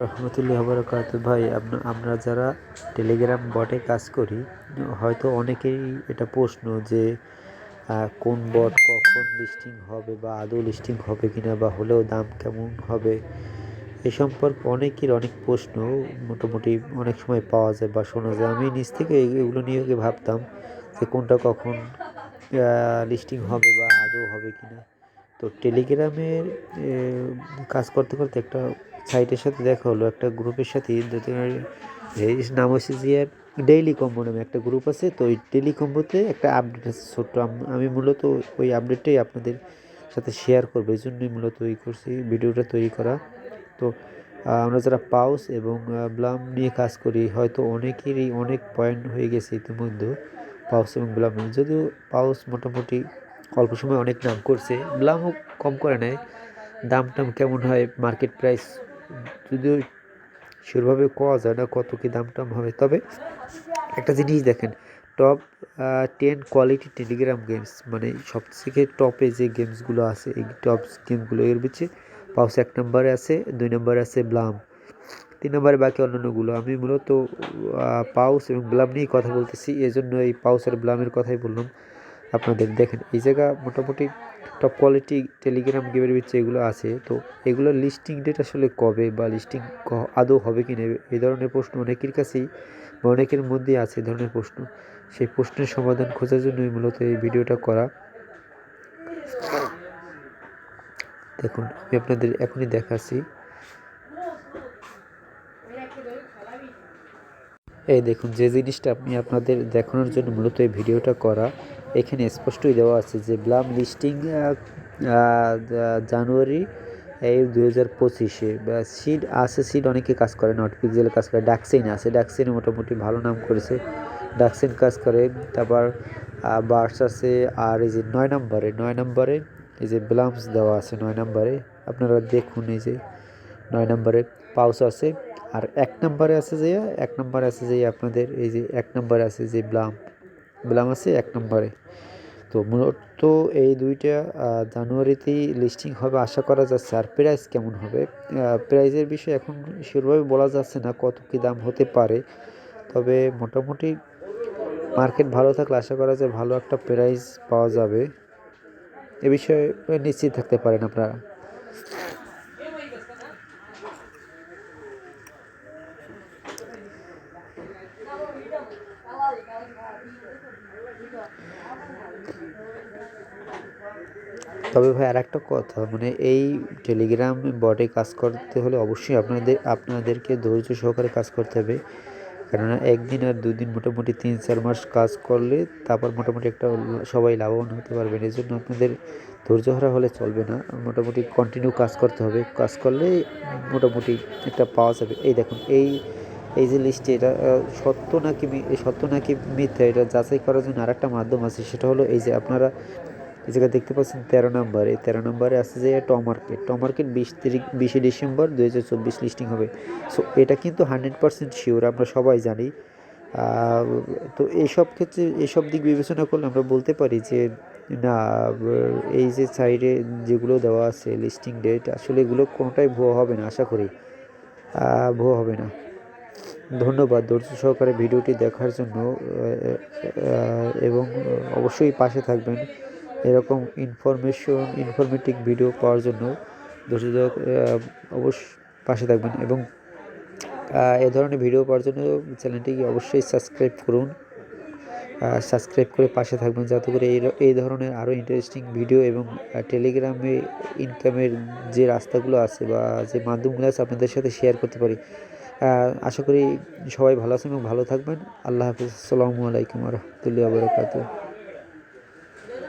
রহমতুল্লাহ বরকাত ভাই আমরা যারা টেলিগ্রাম বটে কাজ করি, হয়তো অনেকেরই এটা প্রশ্ন যে কোন বট কখন লিস্টিং হবে বা আদৌ লিস্টিং হবে কি না বা হলেও দাম কেমন হবে, এ সম্পর্কে অনেকের অনেক প্রশ্ন মোটামুটি অনেক সময় পাওয়া যায় বা শোনা যায়। আমি নিজ থেকে এগুলো নিয়ে ভাবতাম যে কোনটা কখন লিস্টিং হবে বা আদৌ হবে কি না তো টেলিগ্রামের কাজ করতে করতে একটা সাইটের সাথে দেখা হলো, একটা গ্রুপের সাথে নাম হচ্ছে যে ডেইলি কম্বো নামে একটা গ্রুপ আছে, তো ওই ডেইলি কম্বোতে একটা আপডেট আছে। ছোট্ট আমি মূলত ওই আপডেটটাই আপনাদের সাথে শেয়ার করব, এই জন্যই মূলত ওই করছি ভিডিওটা তৈরি করা। তো আমরা যারা পাউস এবং ব্লাম নিয়ে কাজ করি, হয়তো অনেকেরই অনেক পয়েন্ট হয়ে গেছে ইতিমধ্যে পাউস এবং ব্লাম যদিও পাউস মোটামুটি অল্প সময় অনেক দাম করছে। ব্লামও কম করে নেয়। দাম টাম কেমন হয়? মার্কেট প্রাইস যদিও সেভাবে কোয়া যায় না, কত কী দাম টাম হবে? তবে একটা জিনিস দেখেন top ten quality Telegram games মানে সবথেকে টপে যে গেমসগুলো আছে, এই টপ গেমগুলো এর পিছিয়ে পাউস এক নম্বরে আছে, দুই নম্বরে আছে ব্লাম তিন নম্বরে বাকি অন্যান্যগুলো। আমি মূলত পাউস এবং ব্লাম নিয়েই কথা বলতেছি, এজন্য এই পাউস আর ব্লামের কথাই বললাম। আপনাদের দেখেন, এই জায়গা মোটামুটি টপ কোয়ালিটি টেলিগ্রাম গেমের ভিতরে এগুলো আছে। তো এগুলো লিস্টিং ডেট আসলে কবে বা লিস্টিং আদৌ হবে কি না এই ধরনের প্রশ্ন অনেকের কাছেই বা অনেকের মধ্যেই আছে এই ধরনের প্রশ্ন। সেই প্রশ্নের সমাধান খোঁজার জন্যই মূলত এই ভিডিওটা করা। দেখুন, আমি আপনাদের এখনই দেখাচ্ছি। এই দেখুন, যে জিনিসটা আমি আপনাদের দেখানোর জন্য মূলত এই ভিডিওটা করা, এখানে স্পষ্টই দেওয়া আছে যে ব্লাম লিস্টিং জানুয়ারি, এই দু হাজার পঁচিশে সিড আছে, সিড অনেকে কাজ করে, নট পিক্সেল কাজ করে ডাকসেন আছে ডাকসেনে মোটামুটি ভালো নাম করেছে ডাকসেন কাজ করে, তারপর বার্স আছে, আর এই যে নয় নম্বরে নয় নম্বরে, এই যে ব্লামস দেওয়া আছে নয় নম্বরে, আপনারা দেখুন এই যে নয় নম্বরে, পাউস আছে আর এক নম্বরে আছে যে, এক নম্বরে আছে যে আপনাদের এই যে এক নম্বরে আছে যে ব্লাম। ব্লাম আছে এক নম্বরে। তো মূলত এই দুইটা জানুয়ারিতেই লিস্টিং হবে। আশা করা যাচ্ছে আর প্রাইস কেমন হবে? প্রাইসের বিষয়ে এখন সেভাবে বলা যাচ্ছে না কত কী দাম হতে পারে। তবে মোটামুটি মার্কেট ভালো থাকলে আশা করা যায় ভালো একটা প্রাইস পাওয়া যাবে। এ বিষয়ে নিশ্চিত থাকতে পারেন আপনারা। তবে ভাই আর একটা কথা মানে এই টেলিগ্রাম বটে কাজ করতে হলে অবশ্যই আপনাদের, আপনাদেরকে ধৈর্য সহকারে কাজ করতে হবে। কেননা একদিন আর দুদিন মোটামুটি তিন চার মাস কাজ করলে তারপর মোটামুটি একটা সবাই লাভবান হতে পারবেন। এই জন্য আপনাদের ধৈর্য হারা হলে চলবে না, মোটামুটি কন্টিনিউ কাজ করতে হবে। কাজ করলে মোটামুটি একটা পাওয়া যাবে। এই দেখুন, এই এই যে লিস্টে এটা সত্য নাকি সত্য নাকি মিথ্যা, এটা যাচাই করার জন্য আরেকটা মাধ্যম আছে, সেটা হলো এই যে আপনারা এই জায়গায় দেখতে পাচ্ছেন তেরো নম্বরে তেরো নম্বরে আছে যে টপ মার্কেট। মার্কেট বিশ তারিখ বিশে ডিসেম্বর দু হাজার চব্বিশ লিস্টিং হবে। সো এটা কিন্তু হান্ড্রেড পার্সেন্ট শিওর আমরা সবাই জানি। তো এইসব ক্ষেত্রে এইসব দিক বিবেচনা করলে আমরা বলতে পারি যে, না এই যে সাইডে যেগুলো দেওয়া আছে লিস্টিং ডেট আসলে এগুলো কোনোটাই ভুয়া হবে না, আশা করি। ভুয়া হবে না। ধন্যবাদ ধৈর্য সহকারে ভিডিওটি দেখার জন্য এবং অবশ্যই পাশে থাকবেন এরকম ইনফরমেশন ইনফরমেটিভ ভিডিও পাওয়ার জন্য। ধৈর্য অবশ্য পাশে থাকবেন এবং এ ধরনের ভিডিও পাওয়ার জন্য চ্যানেলটিকে অবশ্যই সাবস্ক্রাইব করুন। সাবস্ক্রাইব করে পাশে থাকবেন যাতে করে এই ধরনের আরও ইন্টারেস্টিং ভিডিও এবং টেলিগ্রামে ইনকামের যে রাস্তাগুলো আছে বা যে মাধ্যমগুলো আছে আপনাদের সাথে শেয়ার করতে পারি। আশা করি সবাই ভালো আছেন এবং ভালো থাকবেন। আল্লাহ হাফিজ। আসসালামু আলাইকুম রহমতুল্লাহ বরকাত